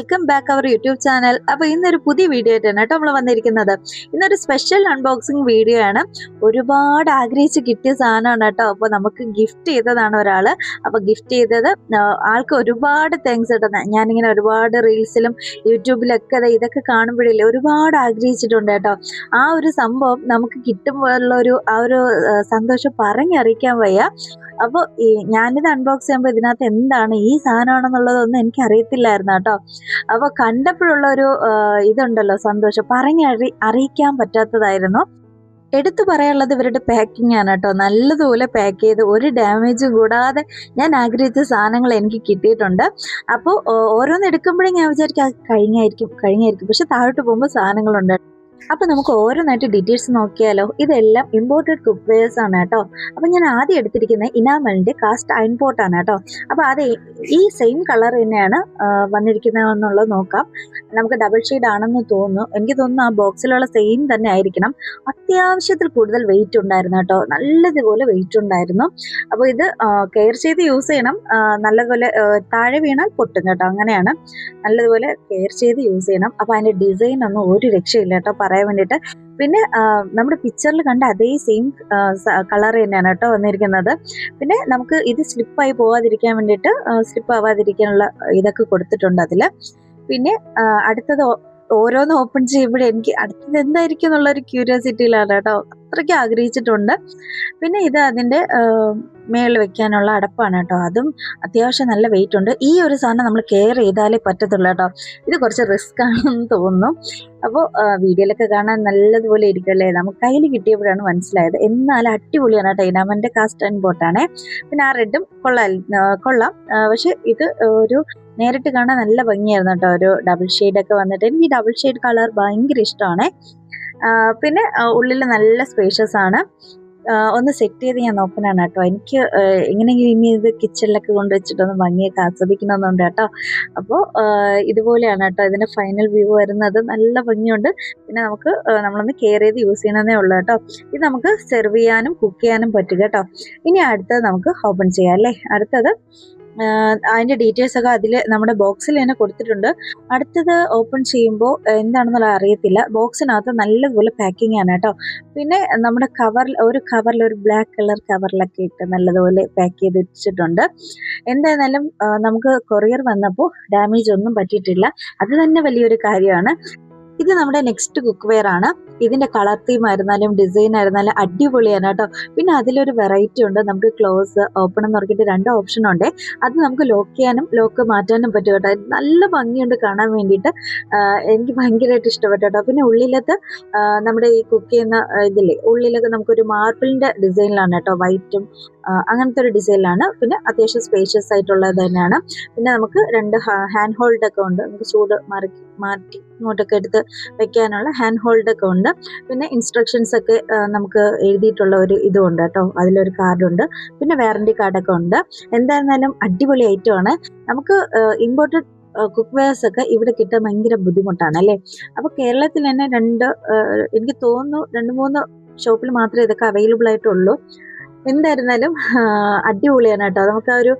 Welcome back our YouTube channel അപ്പൊ ഇന്നൊരു പുതിയ വീഡിയോ ആയിട്ടാണ് കേട്ടോ നമ്മൾ വന്നിരിക്കുന്നത്. ഇന്നൊരു സ്പെഷ്യൽ അൺബോക്സിംഗ് വീഡിയോ ആണ്. ഒരുപാട് ആഗ്രഹിച്ച് കിട്ടിയ സാധനമാണ് കേട്ടോ. അപ്പൊ നമുക്ക് ഗിഫ്റ്റ് ചെയ്തതാണ് ഒരാൾ. അപ്പൊ ഗിഫ്റ്റ് ചെയ്തത് ആൾക്ക് ഒരുപാട് താങ്ക്സ് കേട്ടോ. ഞാനിങ്ങനെ ഒരുപാട് റീൽസിലും യൂട്യൂബിലൊക്കെ ഇതൊക്കെ കാണുമ്പോഴില്ലേ ഒരുപാട് ആഗ്രഹിച്ചിട്ടുണ്ട് കേട്ടോ. ആ ഒരു സംഭവം നമുക്ക് കിട്ടുമ്പോഴുള്ള ഒരു ആ ഒരു സന്തോഷം പറഞ്ഞറിയിക്കാൻ വയ്യ. അപ്പോൾ ഈ ഞാനിത് അൺബോക്സ് ചെയ്യുമ്പോൾ ഇതിനകത്ത് എന്താണ് ഈ സാധനമാണെന്നുള്ളതൊന്നും എനിക്ക് അറിയത്തില്ലായിരുന്നു കേട്ടോ. അപ്പോൾ കണ്ടപ്പോഴുള്ള ഒരു ഇതുണ്ടല്ലോ സന്തോഷം. പറഞ്ഞ അറിയിക്കാൻ പറ്റാത്തതായിരുന്നു. എടുത്തു പറയാനുള്ളത് ഇവരുടെ പാക്കിംഗ് ആണ് കേട്ടോ. നല്ലതുപോലെ പാക്ക് ചെയ്ത് ഒരു ഡാമേജും കൂടാതെ ഞാൻ ആഗ്രഹിച്ച സാധനങ്ങൾ എനിക്ക് കിട്ടിയിട്ടുണ്ട്. അപ്പോൾ ഓരോന്ന് എടുക്കുമ്പോഴേ ഞാൻ വിചാരിക്കും "ആ, കഴിഞ്ഞായിരിക്കും കഴിഞ്ഞായിരിക്കും. പക്ഷെ താഴോട്ട് പോകുമ്പോൾ സാധനങ്ങളുണ്ട്. അപ്പൊ നമുക്ക് ഓരോന്നായിട്ട് ഡീറ്റെയിൽസ് നോക്കിയാലോ ഇതെല്ലാം ഇമ്പോർട്ടഡ് കുക്ക് വെയർസ് ആണ് കേട്ടോ. അപ്പൊ ഞാൻ ആദ്യം എടുത്തിരിക്കുന്ന ഇനാമലിന്റെ കാസ്റ്റ് അയൺ ആണ് കേട്ടോ. അപ്പൊ അത് ഈ സെയിം കളർ തന്നെയാണ് വന്നിരിക്കുന്നത് വന്നിരിക്കുന്നതെന്നുള്ളത് നോക്കാം. നമുക്ക് ഡബിൾ ഷെയ്ഡ് ആണെന്ന് തോന്നുന്നു. എനിക്ക് തോന്നുന്നു ആ ബോക്സിലുള്ള സെയിം തന്നെ ആയിരിക്കണം. അത്യാവശ്യത്തിൽ കൂടുതൽ വെയിറ്റ് ഉണ്ടായിരുന്നു കേട്ടോ. നല്ലതുപോലെ വെയിറ്റ് ഉണ്ടായിരുന്നു. അപ്പോൾ ഇത് കെയർ ചെയ്ത് യൂസ് ചെയ്യണം. നല്ലതുപോലെ താഴെ വീണാൽ പൊട്ടും കേട്ടോ. അങ്ങനെയാണ്. നല്ലതുപോലെ കെയർ ചെയ്ത് യൂസ് ചെയ്യണം. അപ്പോൾ അതിന്റെ ഡിസൈൻ ഒന്നും ഒരു രക്ഷയില്ല കേട്ടോ. പറയാൻ വേണ്ടിയിട്ട്. പിന്നെ നമ്മുടെ പിക്ചറിൽ കണ്ട അതേ സെയിം കളർ തന്നെയാണ് കേട്ടോ വന്നിരിക്കുന്നത്. പിന്നെ നമുക്ക് ഇത് സ്ലിപ്പായി പോവാതിരിക്കാൻ വേണ്ടിയിട്ട് സ്ലിപ്പ് ആവാതിരിക്കാനുള്ള ഇതൊക്കെ കൊടുത്തിട്ടുണ്ട് അതിൽ പിന്നെ അടുത്തത് ഓരോന്ന് ഓപ്പൺ ചെയ്യുമ്പോഴേ എനിക്ക് അടുത്തത് എന്തായിരിക്കും എന്നുള്ള ഒരു ക്യൂരിയോസിറ്റിയിലാണ് കേട്ടോ. അത്രയ്ക്ക് ആഗ്രഹിച്ചിട്ടുണ്ട്. പിന്നെ ഇത് അതിന്റെ മേളിൽ വെക്കാനുള്ള അടപ്പാണ് കേട്ടോ. അതും അത്യാവശ്യം നല്ല വെയിറ്റ് ഉണ്ട്. ഈ ഒരു സാധനം നമ്മൾ കെയർ ചെയ്താലേ പറ്റത്തുള്ളൂ കേട്ടോ. ഇത് കുറച്ച് റിസ്ക് ആണെന്ന് തോന്നുന്നു. അപ്പോൾ വീഡിയോയിലൊക്കെ കാണാൻ നല്ലതുപോലെ ഇരിക്കല്ലേ നമുക്ക് കയ്യിൽ കിട്ടിയപ്പോഴാണ് മനസ്സിലായത്. എന്നാലും അടിപൊളിയാണ് കേട്ടോ. ഇനാമന്റെ കാസ്റ്റ് ആൻഡ് ബോട്ടാണ് പിന്നെ ആ റെഡും കൊള്ളാം ആ, കൊള്ളാം. പക്ഷെ ഇത് ഒരു നേരിട്ട് കാണാൻ നല്ല ഭംഗിയായിരുന്നു കേട്ടോ. ഒരു ഡബിൾ ഒക്കെ വന്നിട്ട്. എനിക്ക് ഈ ഡബിൾ ഷെയ്ഡ് കളർ ഭയങ്കര ഇഷ്ടമാണ്. പിന്നെ ഉള്ളിൽ നല്ല സ്പേഷ്യസ് ആണ്. ഒന്ന് സെറ്റ് ചെയ്ത് ഞാൻ നോക്കാനാണ് കേട്ടോ. എനിക്ക് എങ്ങനെയെങ്കിലും ഇനി ഇത് കിച്ചണിലൊക്കെ കൊണ്ട് വെച്ചിട്ടൊന്ന് ഭംഗിയൊക്കെ ആസ്വദിക്കണമെന്നുണ്ട് കേട്ടോ. അപ്പോൾ ഇതുപോലെയാണ് കേട്ടോ. ഇതിന്റെ ഫൈനൽ വ്യൂ വരുന്നത്. നല്ല ഭംഗിയുണ്ട്. പിന്നെ നമുക്ക് നമ്മളൊന്ന് കെയർ ചെയ്ത് യൂസ് ചെയ്യണമെന്നേ ഉള്ളൂ കേട്ടോ. ഇത് നമുക്ക് സെർവ് ചെയ്യാനും കുക്ക് ചെയ്യാനും പറ്റും കേട്ടോ. ഇനി അടുത്തത് നമുക്ക് ഓപ്പൺ ചെയ്യാം അല്ലേ? അടുത്തത് ആ, അതിന്റെ ഡീറ്റെയിൽസ് ഒക്കെ അതിൽ നമ്മുടെ ബോക്സിൽ തന്നെ കൊടുത്തിട്ടുണ്ട്. അടുത്തത് ഓപ്പൺ ചെയ്യുമ്പോൾ എന്താണെന്നുള്ള അറിയത്തില്ല. ബോക്സിനകത്ത് നല്ലതുപോലെ പാക്കിംഗ് ആണ് കേട്ടോ. പിന്നെ നമ്മുടെ കവറിൽ ഒരു കവറിൽ ഒരു ബ്ലാക്ക് കളർ കവറിലൊക്കെ ഇട്ട് നല്ലതുപോലെ പാക്ക് ചെയ്ത് വെച്ചിട്ടുണ്ട്. എന്തായിരുന്നാലും നമുക്ക് കൊറിയർ വന്നപ്പോൾ ഡാമേജ് ഒന്നും പറ്റിയിട്ടില്ല. അത് തന്നെ വലിയൊരു കാര്യമാണ്. ഇത് നമ്മുടെ നെക്സ്റ്റ് കുക്ക് വെയർ ആണ്. ഇതിന്റെ കളർ തീം ആയിരുന്നാലും ഡിസൈൻ ആയിരുന്നാലും അടിപൊളിയാണ് കേട്ടോ പിന്നെ അതിലൊരു വെറൈറ്റി ഉണ്ട്. നമുക്ക് ക്ലോസ് ഓപ്പൺ എന്ന് പറഞ്ഞിട്ട് രണ്ട് ഓപ്ഷൻ ഉണ്ട്. അത് നമുക്ക് ലോക്ക് ചെയ്യാനും ലോക്ക് മാറ്റാനും പറ്റും കേട്ടോ നല്ല ഭംഗിയുണ്ട് കാണാൻ വേണ്ടിയിട്ട്. എനിക്ക് ഭയങ്കരമായിട്ട് ഇഷ്ടപ്പെട്ടു കേട്ടോ പിന്നെ ഉള്ളിലത്ത് നമ്മുടെ ഈ കുക്ക് ചെയ്യുന്ന ഇതില്ലേ ഉള്ളിലൊക്കെ നമുക്കൊരു മാർബിളിന്റെ ഡിസൈനിലാണ് കേട്ടോ വൈറ്റും അങ്ങനത്തെ ഒരു ഡിസൈനിലാണ് പിന്നെ അത്യാവശ്യം സ്പേഷ്യസ് ആയിട്ടുള്ളത് തന്നെയാണ്. പിന്നെ നമുക്ക് രണ്ട് ഹാൻഡ് ഹോൾഡ് ഒക്കെ ഉണ്ട്. നമുക്ക് ചൂട് മാറി മാറ്റി ഇങ്ങോട്ടൊക്കെ എടുത്ത് വെക്കാനുള്ള ഹാൻഡ് ഹോൾഡ് ഒക്കെ ഉണ്ട്. പിന്നെ ഇൻസ്ട്രക്ഷൻസ് ഒക്കെ നമുക്ക് എഴുതിയിട്ടുള്ള ഒരു ഇതും ഉണ്ട് കേട്ടോ. അതിലൊരു കാർഡുണ്ട് പിന്നെ വാറണ്ടി കാർഡൊക്കെ ഉണ്ട്. എന്തായിരുന്നാലും അടിപൊളി ഐറ്റം ആണ്. നമുക്ക് ഇമ്പോർട്ടഡ് കുക്ക് വെയർസ് ഒക്കെ ഇവിടെ കിട്ടാൻ ഭയങ്കര ബുദ്ധിമുട്ടാണ് അല്ലേ? അപ്പോൾ കേരളത്തിൽ തന്നെ രണ്ട് എനിക്ക് തോന്നുന്നു രണ്ട് മൂന്ന് ഷോപ്പിൽ മാത്രമേ ഇതൊക്കെ അവൈലബിൾ ആയിട്ടുള്ളൂ. എന്തായിരുന്നാലും അടിപൊളിയാണ് കേട്ടോ. നമുക്ക് ആ ഒരു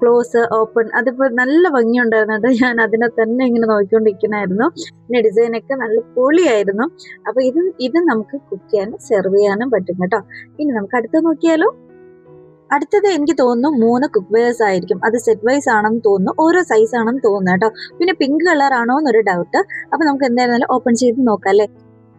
ക്ലോസ് ഓപ്പൺ അതിപ്പോ നല്ല ഭംഗിയുണ്ടായിരുന്നു കേട്ടോ ഞാൻ അതിനെ തന്നെ ഇങ്ങനെ നോക്കിക്കൊണ്ടിരിക്കണായിരുന്നു പിന്നെ ഡിസൈനൊക്കെ നല്ല പൊളിയായിരുന്നു. അപ്പൊ ഇത് ഇത് നമുക്ക് കുക്ക് ചെയ്യാനും സെർവ് ചെയ്യാനും പറ്റും കേട്ടോ. ഇനി നമുക്ക് അടുത്ത് നോക്കിയാലോ? അടുത്തത് എനിക്ക് തോന്നുന്നു മൂന്ന് കുക്ക് വെയർസ് ആയിരിക്കും. അത് സെറ്റ് വൈസ് ആണെന്ന് തോന്നുന്നു ഓരോ സൈസ് ആണെന്ന് തോന്നുന്നു കേട്ടോ. പിന്നെ പിങ്ക് കളർ ആണോ എന്നൊരു ഡൗട്ട് അപ്പൊ നമുക്ക് എന്തായിരുന്നാലും ഓപ്പൺ ചെയ്ത് നോക്കാം അല്ലേ?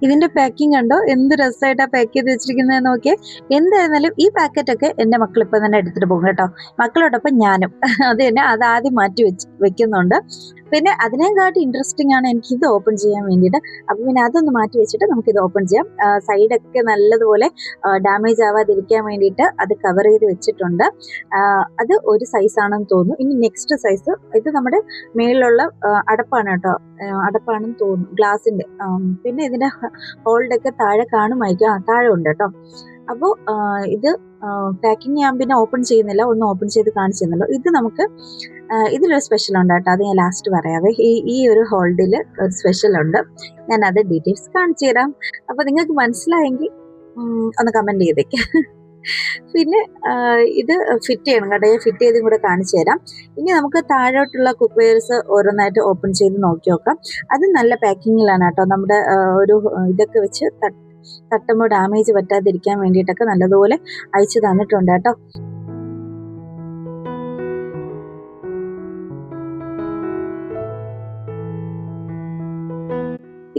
ഇതിന്റെ പാക്കിംഗ് കണ്ടോ? എന്ത് രസമായിട്ടാ പാക്ക് ചെയ്ത് വെച്ചിരിക്കുന്നത് നോക്കിയേ. എന്തായിരുന്നാലും ഈ പാക്കറ്റൊക്കെ എന്റെ മക്കൾ ഇപ്പൊ തന്നെ എടുത്തിട്ട് പോകും കേട്ടോ. മക്കളോടൊപ്പം ഞാനും. അത് തന്നെ അത് ആദ്യം മാറ്റി വെച്ച് വെക്കുന്നുണ്ട്. പിന്നെ അതിനെക്കാട്ടി ഇൻട്രസ്റ്റിംഗ് ആണ് എനിക്ക് ഇത് ഓപ്പൺ ചെയ്യാൻ വേണ്ടിയിട്ട്. അപ്പൊ പിന്നെ അതൊന്ന് മാറ്റി വെച്ചിട്ട് നമുക്ക് ഇത് ഓപ്പൺ ചെയ്യാം സൈഡൊക്കെ നല്ലതുപോലെ ഡാമേജ് ആവാതിരിക്കാൻ വേണ്ടിയിട്ട് അത് കവർ ചെയ്ത് വെച്ചിട്ടുണ്ട്. അത് ഒരു സൈസ് ആണെന്ന് തോന്നുന്നു. ഇനി നെക്സ്റ്റ് സൈസ് ഇത് നമ്മുടെ മേളിലുള്ള അടപ്പാണ് കേട്ടോ. അടപ്പാണെന്ന് തോന്നുന്നു. ഗ്ലാസിന്റെ പിന്നെ ഇതിന്റെ ഹോൾഡൊക്കെ താഴെ കാണുമായിരിക്കും. ആ താഴെ ഉണ്ട് കേട്ടോ. അപ്പോൾ ഇത് പാക്കിംഗ് ഞാൻ പിന്നെ ഓപ്പൺ ചെയ്യുന്നില്ല. ഒന്ന് ഓപ്പൺ ചെയ്ത് കാണിച്ചിരുന്നല്ലോ ഇത് നമുക്ക് ഇതിലൊരു സ്പെഷ്യൽ ഉണ്ട് കേട്ടോ. അത് ഞാൻ ലാസ്റ്റ് പറയാവേ. ഈ ഈ ഒരു ഹോൾഡിൽ ഒരു സ്പെഷ്യൽ ഉണ്ട്. ഞാൻ അത് ഡീറ്റെയിൽസ് കാണിച്ചു തരാം. അപ്പൊ നിങ്ങൾക്ക് മനസ്സിലായെങ്കിൽ ഒന്ന് കമന്റ് ചെയ്തേക്ക്. പിന്നെ ഇത് ഫിറ്റ് ചെയ്യണം കേട്ടോ. ഞാൻ ഫിറ്റ് ചെയ്തും കൂടെ കാണിച്ചു തരാം. ഇനി നമുക്ക് താഴോട്ടുള്ള കുക്ക് വെയർസ് ഓരോന്നായിട്ട് ഓപ്പൺ ചെയ്ത് നോക്കി നോക്കാം. അത് നല്ല പാക്കിങ്ങിലാണ് കേട്ടോ. നമ്മുടെ ഒരു ഇതൊക്കെ വെച്ച് തട്ടുമ്പോൾ ഡാമേജ് പറ്റാതിരിക്കാൻ വേണ്ടിയിട്ടൊക്കെ നല്ലതുപോലെ അയച്ചു തന്നിട്ടുണ്ട് കേട്ടോ.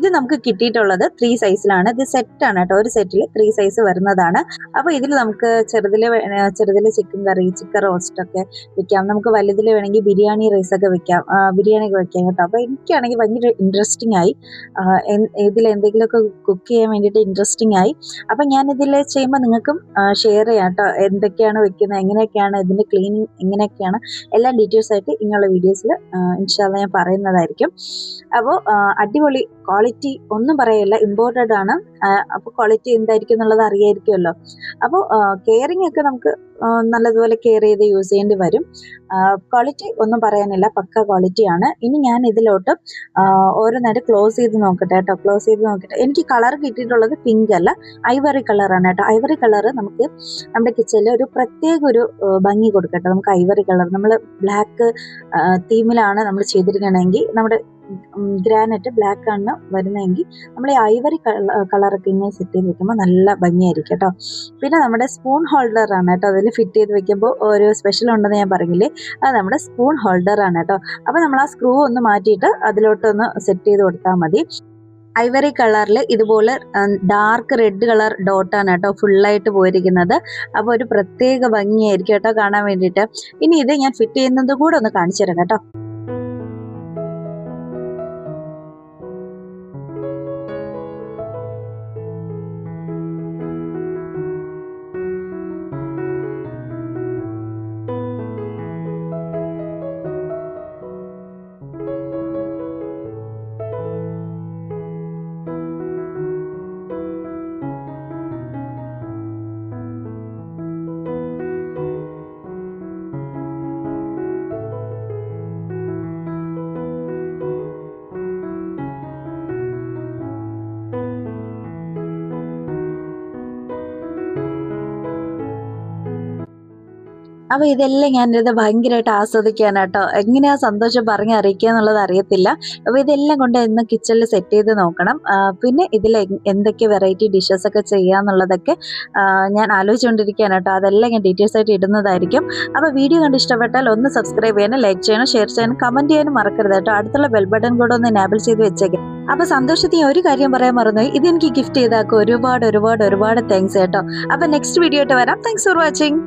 ഇത് നമുക്ക് കിട്ടിയിട്ടുള്ളത് ത്രീ സൈസിലാണ് ഇത് സെറ്റാണ് കേട്ടോ. ഒരു സെറ്റിൽ ത്രീ സൈസ് വരുന്നതാണ്. അപ്പോൾ ഇതിൽ നമുക്ക് ചെറുതിൽ ചെറുതിൽ ചിക്കൻ കറി ചിക്കൻ റോസ്റ്റ് ഒക്കെ വെക്കാം. നമുക്ക് വലുതിൽ വേണമെങ്കിൽ ബിരിയാണി റൈസ് ഒക്കെ വെക്കാം. ബിരിയാണി ഒക്കെ വെക്കാം കേട്ടോ. അപ്പോൾ എനിക്കാണെങ്കിൽ ഭയങ്കര ഇൻട്രസ്റ്റിംഗ് ആയി. ഇതിൽ എന്തെങ്കിലുമൊക്കെ കുക്ക് ചെയ്യാൻ വേണ്ടിയിട്ട് ഇൻട്രസ്റ്റിംഗ് ആയി. അപ്പം ഞാൻ ഇതിൽ ചെയ്യുമ്പോൾ നിങ്ങൾക്കും ഷെയർ ചെയ്യാം കേട്ടോ. എന്തൊക്കെയാണ് വെക്കുന്നത് എങ്ങനെയൊക്കെയാണ് ഇതിന്റെ ക്ലീനിങ് എങ്ങനെയൊക്കെയാണ് എല്ലാ ഡീറ്റെയിൽസ് ആയിട്ട് ഇങ്ങനെയുള്ള വീഡിയോസിൽ ഇൻഷാല്ല ഞാൻ പറയുന്നതായിരിക്കും. അപ്പോൾ അടിപൊളി ക്വാളിറ്റി ഒന്നും പറയല്ല ഇമ്പോർട്ടഡ് ആണ്. അപ്പോൾ ക്വാളിറ്റി എന്തായിരിക്കും എന്നുള്ളത് അറിയായിരിക്കുമല്ലോ. അപ്പോൾ കെയറിങ് ഒക്കെ നമുക്ക് നല്ലതുപോലെ കെയർ ചെയ്ത് യൂസ് ചെയ്യേണ്ടി വരും. ക്വാളിറ്റി ഒന്നും പറയാനില്ല പക്ക ക്വാളിറ്റിയാണ് ഇനി ഞാൻ ഇതിലോട്ട് ഓരോ ഓരോന്നായിട്ട് ക്ലോസ് ചെയ്ത് നോക്കട്ടെ കേട്ടോ ക്ലോസ് ചെയ്ത് നോക്കട്ടെ. എനിക്ക് കളർ കിട്ടിയിട്ടുള്ളത് പിങ്ക് അല്ല ഐവറി കളറാണ് കേട്ടോ. ഐവറി കളർ നമുക്ക് നമ്മുടെ കിച്ചണിൽ ഒരു പ്രത്യേക ഒരു ഭംഗി കൊടുക്കട്ടെ. നമുക്ക് ഐവറി കളർ നമ്മൾ ബ്ലാക്ക് തീമിലാണ് നമ്മൾ ചെയ്തിരിക്കണമെങ്കിൽ നമ്മുടെ ഗ്രാനൈറ്റ് ബ്ലാക്ക് ആണ് വരുന്നതെങ്കിൽ നമ്മൾ ഈ ഐവറി കളറൊക്കെ ഇങ്ങനെ സെറ്റ് ചെയ്ത് വെക്കുമ്പോൾ നല്ല ഭംഗിയായിരിക്കും കേട്ടോ പിന്നെ നമ്മുടെ സ്പൂൺ ഹോൾഡർ ആണ് കേട്ടോ അതിൽ ഫിറ്റ് ചെയ്ത് വെക്കുമ്പോൾ ഒരു സ്പെഷ്യൽ ഉണ്ടെന്ന് ഞാൻ പറഞ്ഞില്ലേ അത് നമ്മുടെ സ്പൂൺ ഹോൾഡർ ആണ് കേട്ടോ അപ്പോൾ നമ്മൾ ആ സ്ക്രൂ ഒന്ന് മാറ്റിയിട്ട് അതിലോട്ടൊന്ന് സെറ്റ് ചെയ്ത് കൊടുത്താൽ മതി. ഐവറി കളറിൽ ഇതുപോലെ ഡാർക്ക് റെഡ് കളർ ഡോട്ടാണ് കേട്ടോ ഫുള്ളായിട്ട് പോയിരിക്കുന്നത്. അപ്പോൾ ഒരു പ്രത്യേക ഭംഗിയായിരിക്കും കേട്ടോ കാണാൻ വേണ്ടിയിട്ട്. ഇനി ഇത് ഞാൻ ഫിറ്റ് ചെയ്യുന്നത് കൂടെ ഒന്ന് കാണിച്ചു തരാം കേട്ടോ. അപ്പോൾ ഇതെല്ലാം ഞാനിത് ഭയങ്കരമായിട്ട് ആസ്വദിക്കാനാട്ടോ. എങ്ങനെയാ സന്തോഷം പറഞ്ഞ് അറിയിക്കുക എന്നുള്ളത് അറിയത്തില്ല. അപ്പോൾ ഇതെല്ലാം കൊണ്ട് ഇന്ന് കിച്ചണിൽ സെറ്റ് ചെയ്ത് നോക്കണം. പിന്നെ ഇതിൽ എന്തൊക്കെ വെറൈറ്റി ഡിഷസ് ഒക്കെ ചെയ്യാന്നുള്ളതൊക്കെ ഞാൻ ആലോചിച്ചുകൊണ്ടിരിക്കുകയാണ് കേട്ടോ. അതെല്ലാം ഞാൻ ഡീറ്റെയിൽസ് ആയിട്ട് ഇടുന്നതായിരിക്കും. അപ്പോൾ വീഡിയോ കണ്ട് ഇഷ്ടപ്പെട്ടാൽ ഒന്ന് സബ്സ്ക്രൈബ് ചെയ്യാനും ലൈക്ക് ചെയ്യണം ഷെയർ ചെയ്യാനും കമന്റ് ചെയ്യാനും മറക്കരുത് കേട്ടോ. അടുത്തുള്ള ബെൽ ബട്ടൺ കൂടെ ഒന്ന് എനാബിൾ ചെയ്ത് വെച്ചേക്കാം. അപ്പോൾ സന്തോഷത്തിന് ഒരു കാര്യം പറയാൻ മറന്നു ഇത് എനിക്ക് ഗിഫ്റ്റ് ചെയ്താക്കും ഒരുപാട് ഒരുപാട് ഒരുപാട് താങ്ക്സ് കേട്ടോ. അപ്പോൾ നെക്സ്റ്റ് വീഡിയോ ആയിട്ട് വരാം. Thanks for watching